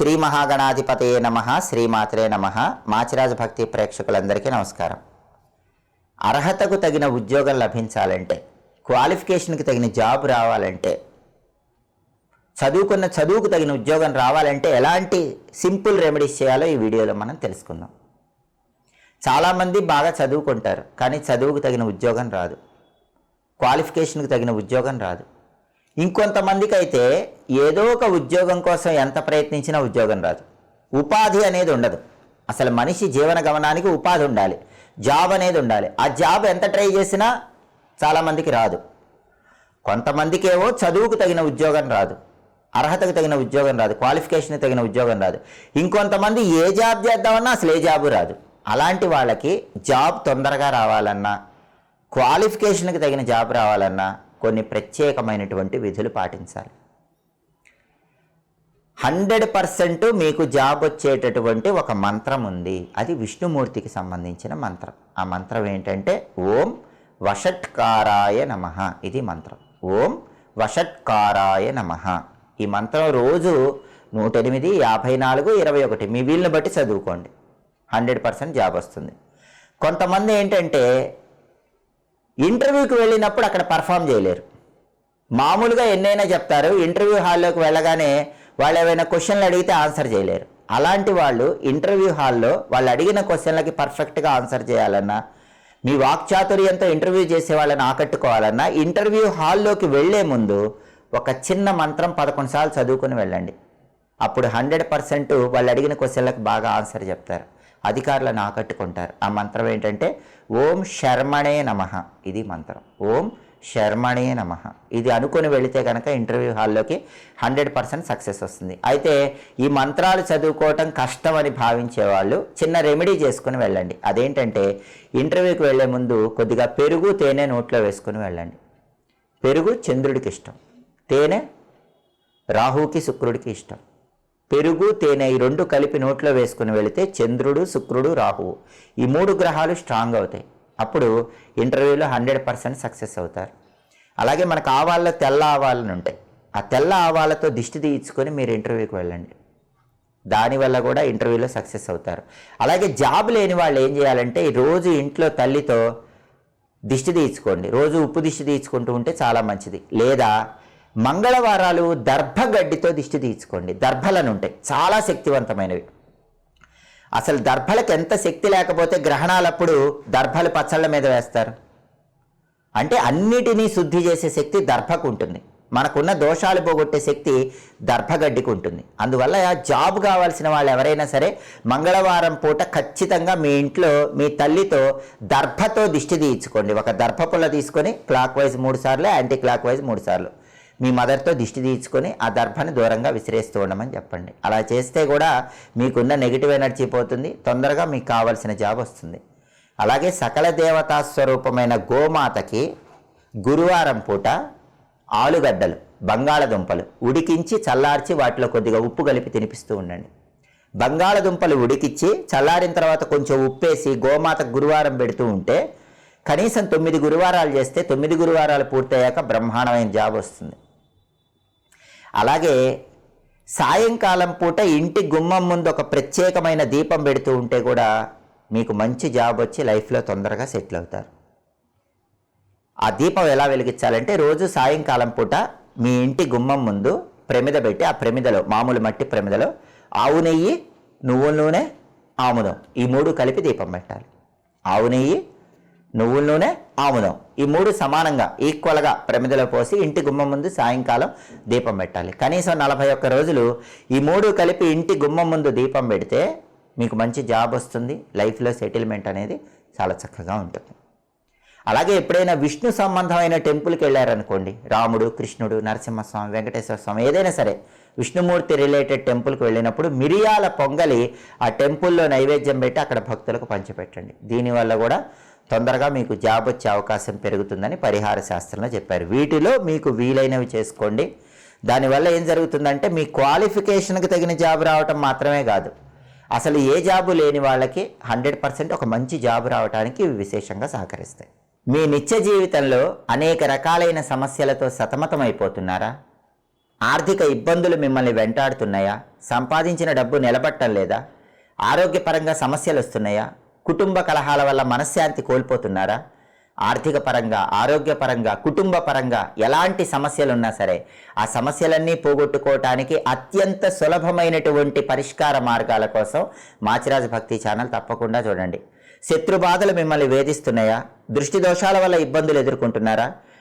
శ్రీ మహాగణాధిపతే నమ శ్రీమాత్రే నమ. మాచిరాజ భక్తి ప్రేక్షకులందరికీ నమస్కారం. అర్హతకు తగిన ఉద్యోగం లభించాలంటే క్వాలిఫికేషన్కి తగిన జాబ్ రావాలంటే చదువుకున్న చదువుకు తగిన ఉద్యోగం రావాలంటే ఎలాంటి సింపుల్ రెమెడీస్ చేయాలో ఈ వీడియోలో మనం తెలుసుకుందాం. చాలామంది బాగా చదువుకుంటారు కానీ చదువుకు తగిన ఉద్యోగం రాదు. క్వాలిఫికేషన్కి తగిన ఉద్యోగం రాదు. ఇంకొంతమందికి అయితే ఏదో ఒక ఉద్యోగం కోసం ఎంత ప్రయత్నించినా ఉద్యోగం రాదు. ఉపాధి అనేది ఉండదు. అసలు మనిషి జీవన గమనానికి ఉపాధి ఉండాలి. జాబ్ అనేది ఉండాలి. ఆ జాబ్ ఎంత ట్రై చేసినా చాలామందికి రాదు. కొంతమందికి ఏవో చదువుకు తగిన ఉద్యోగం రాదు. అర్హతకు తగిన ఉద్యోగం రాదు. క్వాలిఫికేషన్కి తగిన ఉద్యోగం రాదు. ఇంకొంతమంది ఏ జాబ్ చేద్దామన్నా అసలు ఏ జాబు రాదు. అలాంటి వాళ్ళకి జాబ్ తొందరగా రావాలన్నా క్వాలిఫికేషన్కి తగిన జాబ్ రావాలన్నా కొన్ని ప్రత్యేకమైనటువంటి విధులు పాటించాలి. హండ్రెడ్ పర్సెంట్ మీకు జాబ్ వచ్చేటటువంటి ఒక మంత్రం ఉంది. అది విష్ణుమూర్తికి సంబంధించిన మంత్రం. ఆ మంత్రం ఏంటంటే ఓం వషట్కారాయ నమ. ఇది మంత్రం. ఓం వషట్కారాయ నమ. ఈ మంత్రం రోజు నూట ఎనిమిది యాభై నాలుగు ఇరవై ఒకటి. మీ వీళ్ళని బట్టి చదువుకోండి. హండ్రెడ్ పర్సెంట్ జాబ్ వస్తుంది. కొంతమంది ఏంటంటే ఇంటర్వ్యూకి వెళ్ళినప్పుడు అక్కడ పర్ఫామ్ చేయలేరు. మామూలుగా ఎన్నైనా చెప్తారు ఇంటర్వ్యూ హాల్లోకి వెళ్ళగానే వాళ్ళు ఏమైనా క్వశ్చన్లు అడిగితే ఆన్సర్ చేయలేరు. అలాంటి వాళ్ళు ఇంటర్వ్యూ హాల్లో వాళ్ళు అడిగిన క్వశ్చన్లకి పర్ఫెక్ట్గా ఆన్సర్ చేయాలన్నా మీ వాక్చాతుర్యంతో ఇంటర్వ్యూ చేసే వాళ్ళని ఆకట్టుకోవాలన్నా ఇంటర్వ్యూ హాల్లోకి వెళ్ళే ముందు ఒక చిన్న మంత్రం పదకొండు సార్లు చదువుకుని వెళ్ళండి. అప్పుడు హండ్రెడ్ పర్సెంట్ వాళ్ళు అడిగిన క్వశ్చన్లకు బాగా ఆన్సర్ చెప్తారు. అధికారులను ఆకట్టుకుంటారు. ఆ మంత్రం ఏంటంటే ఓం శర్మణే నమ. ఇది మంత్రం. ఓం శర్మణే నమ. ఇది అనుకుని వెళితే కనుక ఇంటర్వ్యూ హాల్లోకి హండ్రెడ్ పర్సెంట్ సక్సెస్ వస్తుంది. అయితే ఈ మంత్రాలు చదువుకోవటం కష్టం అని భావించే వాళ్ళు చిన్న రెమెడీ చేసుకుని వెళ్ళండి. అదేంటంటే ఇంటర్వ్యూకి వెళ్ళే ముందు కొద్దిగా పెరుగు తేనె నోట్లో వేసుకుని వెళ్ళండి. పెరుగు చంద్రుడికి ఇష్టం. తేనె రాహుకి శుక్రుడికి ఇష్టం. పెరుగు తేనె ఈ రెండు కలిపి నోట్లో వేసుకుని వెళితే చంద్రుడు శుక్రుడు రాహువు. ఈ మూడు గ్రహాలు స్ట్రాంగ్ అవుతాయి. అప్పుడు ఇంటర్వ్యూలో హండ్రెడ్ పర్సెంట్ సక్సెస్ అవుతారు. అలాగే మనకు ఆవాల్లో తెల్ల ఆవాలని ఉంటాయి. ఆ తెల్ల ఆవాలతో దిష్టి తీయించుకొని మీరు ఇంటర్వ్యూకి వెళ్ళండి. దానివల్ల కూడా ఇంటర్వ్యూలో సక్సెస్ అవుతారు. అలాగే జాబ్ లేని వాళ్ళు ఏం చేయాలంటే రోజు ఇంట్లో తల్లితో దిష్టి తీయించుకోండి. రోజు ఉప్పు దిష్టి తీయించుకుంటూ ఉంటే చాలా మంచిది. లేదా మంగళవారాలు దర్భగడ్డితో దిష్టి తీయించుకోండి దర్భలను ఉంటాయి చాలా శక్తివంతమైనవి. అసలు దర్భలకు ఎంత శక్తి లేకపోతే గ్రహణాలప్పుడు దర్భలు పచ్చళ్ళ మీద వేస్తారు? అంటే అన్నిటినీ శుద్ధి చేసే శక్తి దర్భకు ఉంటుంది మనకున్న దోషాలు పోగొట్టే శక్తి దర్భగడ్డికి ఉంటుంది అందువల్ల జాబ్ కావాల్సిన వాళ్ళు ఎవరైనా సరే మంగళవారం పూట ఖచ్చితంగా మీ ఇంట్లో మీ తల్లితో దర్భతో దిష్టి తీయించుకోండి. ఒక దర్భ పుల్ల తీసుకొని క్లాక్ వైజ్ మూడు సార్లు యాంటీ క్లాక్ వైజ్ మూడు సార్లు. మీ మదర్తో దిష్టి తీర్చుకొని ఆ దర్భాన్ని దూరంగా విసిరేస్తూ ఉండమని చెప్పండి. అలా చేస్తే కూడా మీకున్న నెగిటివ్ ఎనర్జీ పోతుంది తొందరగా మీకు కావాల్సిన జాబ్ వస్తుంది. అలాగే సకల దేవతా స్వరూపమైన గోమాతకి గురువారం పూట ఆలుగడ్డలు బంగాళదుంపలు ఉడికించి చల్లార్చి వాటిలో కొద్దిగా ఉప్పు కలిపి తినిపిస్తూ ఉండండి. బంగాళదుంపలు ఉడికిచ్చి చల్లారిన తర్వాత కొంచెం ఉప్పేసి గోమాత గురువారం పెడుతూ ఉంటే కనీసం తొమ్మిది గురువారాలు చేస్తే తొమ్మిది గురువారాలు పూర్తయ్యాక బ్రహ్మాండమైన జాబ్ వస్తుంది. అలాగే సాయంకాలం పూట ఇంటి గుమ్మం ముందు ఒక ప్రత్యేకమైన దీపం పెడుతూ ఉంటే కూడా మీకు మంచి జాబ్ వచ్చి లైఫ్లో తొందరగా సెటిల్ అవుతారు. ఆ దీపం ఎలా వెలిగించాలంటే రోజు సాయంకాలం పూట మీ ఇంటి గుమ్మం ముందు ప్రమిద పెట్టి ఆ ప్రమిదలో మామూలు మట్టి ప్రమిదలో ఆవు నెయ్యి నువ్వుల నూనె ఆముదం ఈ మూడు కలిపి దీపం పెట్టాలి. ఆవు నెయ్యి నువ్వుల నూనె ఆముదం. ఈ మూడు సమానంగా ఈక్వల్గా ప్రమిదలో పోసి ఇంటి గుమ్మం ముందు సాయంకాలం దీపం పెట్టాలి. కనీసం నలభై ఒక్క రోజులు ఈ మూడు కలిపి ఇంటి గుమ్మం ముందు దీపం పెడితే మీకు మంచి జాబ్ వస్తుంది. లైఫ్లో సెటిల్మెంట్ అనేది చాలా చక్కగా ఉంటుంది. అలాగే ఎప్పుడైనా విష్ణు సంబంధమైన టెంపుల్కి వెళ్ళారనుకోండి. రాముడు కృష్ణుడు నరసింహస్వామి వెంకటేశ్వర స్వామి ఏదైనా సరే విష్ణుమూర్తి రిలేటెడ్ టెంపుల్కి వెళ్ళినప్పుడు మిరియాల పొంగలి ఆ టెంపుల్లో నైవేద్యం పెట్టి అక్కడ భక్తులకు పంచిపెట్టండి. దీనివల్ల కూడా తొందరగా మీకు జాబ్ వచ్చే అవకాశం పెరుగుతుందని పరిహార శాస్త్రంలో చెప్పారు. వీటిలో మీకు వీలైనవి చేసుకోండి. దానివల్ల ఏం జరుగుతుందంటే మీ క్వాలిఫికేషన్కి తగిన జాబ్ రావటం మాత్రమే కాదు. అసలు ఏ జాబు లేని వాళ్ళకి హండ్రెడ్ పర్సెంట్ ఒక మంచి జాబ్ రావడానికి ఇవి విశేషంగా సహకరిస్తాయి. మీ నిత్య జీవితంలో అనేక రకాలైన సమస్యలతో సతమతమైపోతున్నారా? ఆర్థిక ఇబ్బందులు మిమ్మల్ని వెంటాడుతున్నాయా? సంపాదించిన డబ్బు నిలబట్టం లేదా? ఆరోగ్యపరంగా సమస్యలు వస్తున్నాయా కుటుంబ కలహాల వల్ల మనశ్శాంతి కోల్పోతున్నారా? ఆర్థిక పరంగా ఆరోగ్యపరంగా కుటుంబ పరంగా ఎలాంటి సమస్యలు ఉన్నా సరే ఆ సమస్యలన్నీ పోగొట్టుకోవటానికి అత్యంత సులభమైనటువంటి పరిష్కార మార్గాల కోసం మాచిరాజు భక్తి ఛానల్ తప్పకుండా చూడండి. శత్రు బాధలు మిమ్మల్ని వేధిస్తున్నాయా? దృష్టి దోషాల వల్ల ఇబ్బందులు ఎదుర్కొంటున్నారా?